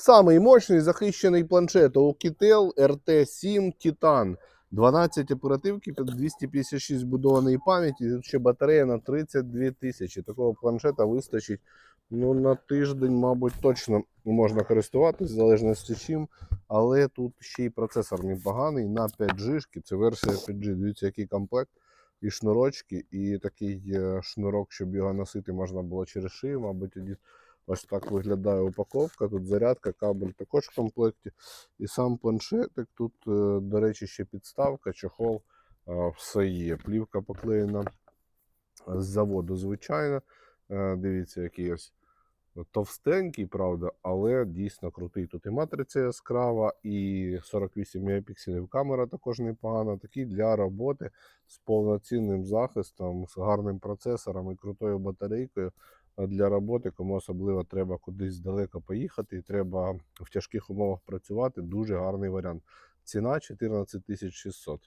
Самий мощний захищений планшет Oukitel RT7 Titan. 12 оперативки, під 256 будованої пам'яті, ще батарея на 32 тисячі. Такого планшета вистачить ну, на тиждень, мабуть, точно можна користуватись, в залежності чим. Але тут ще й процесор непоганий на 5G. Це версія 5G. Дивіться, який комплект. І шнурочки, і такий е, шнурок, щоб його носити можна було через шию, мабуть, тоді ось так виглядає упаковка. Тут зарядка, кабель також в комплекті. І сам планшетик. Тут, е, до речі, ще підставка, чохол, е, все є. Плівка поклеєна з заводу, звичайно. Е, Дивіться, який товстенький, правда, але дійсно крутий. Тут і матриця яскрава, і 48 мегапікселів камера також непогана. Такий для роботи з повноцінним захистом, з гарним процесором і крутою батарейкою. А Для роботи, кому особливо треба кудись далеко поїхати і треба в тяжких умовах працювати, дуже гарний варіант. Ціна 14 600.